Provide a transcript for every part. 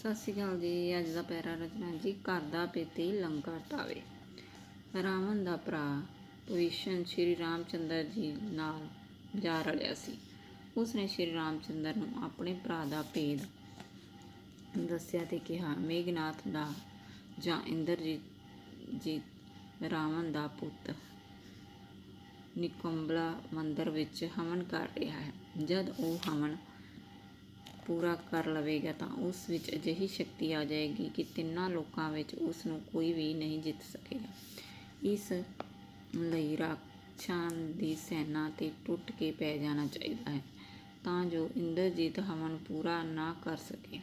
ਸਤਿ ਸ਼੍ਰੀ ਅਕਾਲ ਜੀ, ਅੱਜ ਦਾ ਪੈਰਾ ਰਚਨਾ ਜੀ, ਘਰ ਦਾ ਪੇਤੀ ਲੰਗਰ ਤਾਵੇ। ਰਾਵਣ ਦਾ ਭਰਾ ਭਵਿਸ਼ਨ ਸ਼੍ਰੀ ਰਾਮਚੰਦਰ ਜੀ ਨਾਲ ਜਾ ਰਲਿਆ ਸੀ। ਉਸ ਨੇ ਸ਼੍ਰੀ ਰਾਮਚੰਦਰ ਨੂੰ ਆਪਣੇ ਭਰਾ ਦਾ ਭੇਦ ਦੱਸਿਆ ਤੇ ਕਿਹਾ, ਮੇਘਨਾਥ ਦਾ ਜਾਂ ਇੰਦਰਜੀਤ ਜੀ ਰਾਵਣ ਦਾ ਪੁੱਤ ਨਿਕੰਬਲਾ ਮੰਦਰ ਵਿੱਚ ਹਵਨ ਕਰ ਰਿਹਾ ਹੈ। ਜਦ ਉਹ ਹਵਨ ਪੂਰਾ ਕਰ ਲਵੇਗਾ ਤਾਂ ਉਸ ਵਿੱਚ ਅਜਿਹੀ ਸ਼ਕਤੀ ਆ ਜਾਏਗੀ ਕਿ ਤਿੰਨਾਂ ਲੋਕਾਂ ਵਿੱਚ ਉਸ ਨੂੰ ਕੋਈ ਵੀ ਨਹੀਂ ਜਿੱਤ ਸਕੇਗਾ। ਇਸ ਲਈ ਰਾਖਸ਼ਾਂ ਦੀ ਸੈਨਾ ਤੇ ਟੁੱਟ ਕੇ ਪੈ ਜਾਣਾ ਚਾਹੀਦਾ ਹੈ ਤਾਂ ਜੋ ਇੰਦਰਜੀਤ ਹਵਨ ਪੂਰਾ ਨਾ ਕਰ ਸਕੇ।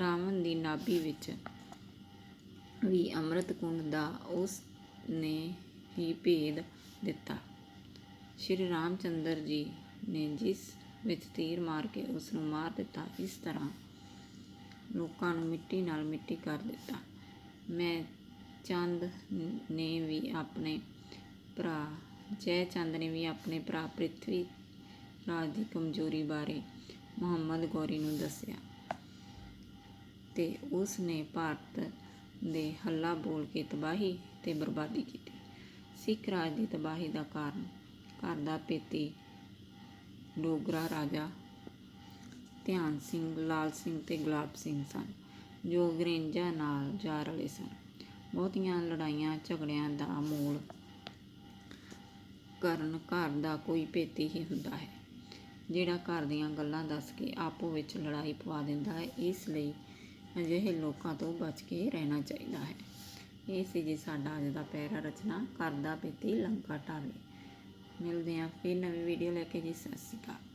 ਰਾਵਣ ਦੀ ਨਾਭੀ ਵਿੱਚ ਵੀ ਅੰਮ੍ਰਿਤ ਕੁੰਡ ਦਾ ਉਸ ਨੇ ਹੀ ਭੇਦ ਦਿੱਤਾ। ਸ਼੍ਰੀ ਰਾਮਚੰਦਰ ਜੀ ਨੇ ਜਿਸ ਵਿੱਚ ਤੀਰ ਮਾਰ ਕੇ ਉਸ ਨੂੰ ਮਾਰ ਦਿੱਤਾ, ਇਸ ਤਰ੍ਹਾਂ ਲੋਕਾਂ ਨੂੰ ਮਿੱਟੀ ਨਾਲ ਮਿੱਟੀ ਕਰ ਦਿੱਤਾ। ਮੈਂ ਚੰਦ ਨੇ ਵੀ ਆਪਣੇ ਭਰਾ, ਜੈ ਚੰਦ ਨੇ ਵੀ ਆਪਣੇ ਭਰਾ ਪ੍ਰਿਥਵੀ ਰਾਜ ਦੀ ਕਮਜ਼ੋਰੀ ਬਾਰੇ ਮੁਹੰਮਦ ਗੌਰੀ ਨੂੰ ਦੱਸਿਆ ਤੇ ਉਸ ਨੇ ਭਾਰਤ ਦੇ ਹੱਲਾ ਬੋਲ ਕੇ ਤਬਾਹੀ ਤੇ ਬਰਬਾਦੀ ਕੀਤੀ। ਸਿੱਖ ਰਾਜ ਦੀ ਤਬਾਹੀ ਦਾ ਕਾਰਨ ਘਰ ਦਾ ਪੇਤੀ ਡੋਗਰਾ ਰਾਜਾ ਧਿਆਨ ਸਿੰਘ, ਲਾਲ ਸਿੰਘ ਤੇ ਗੁਲਾਬ ਸਿੰਘ ਸਨ, ਜੋ ਅੰਗਰੇਜ਼ਾਂ ਨਾਲ ਜਾ ਰਲੇ ਸਨ। ਬਹੁਤੀਆਂ ਲੜਾਈਆਂ, ਝਗੜਿਆਂ ਦਾ ਮੂਲ ਕਰਨ ਘਰ ਦਾ ਕੋਈ ਭੇਤੀ ਹੀ ਹੁੰਦਾ ਹੈ। ਜਿਹੜਾ ਘਰ ਦੀਆਂ ਗੱਲਾਂ ਦੱਸ ਕੇ ਆਪੋ ਵਿੱਚ ਲੜਾਈ ਪਵਾ ਦਿੰਦਾ ਹੈ, ਇਸ ਲਈ ਅਜਿਹੇ ਲੋਕਾਂ ਤੋਂ ਬਚ ਕੇ ਰਹਿਣਾ ਚਾਹੀਦਾ ਹੈ। ਇਹ ਸੀ ਜੀ ਸਾਡਾ ਅੱਜ ਦਾ ਪੈਰਾ ਰਚਨਾ। ਘਰ ਦਾ ਪੇਤੀ ਲੰਕਾ ਟਾਵੇ। ਮਿਲਦੇ ਹਾਂ ਫਿਰ ਨਵੀਂ ਵੀਡੀਓ ਲੈ ਕੇ ਜੀ ਸਤਿ ਸ਼੍ਰੀ ਅਕਾਲ।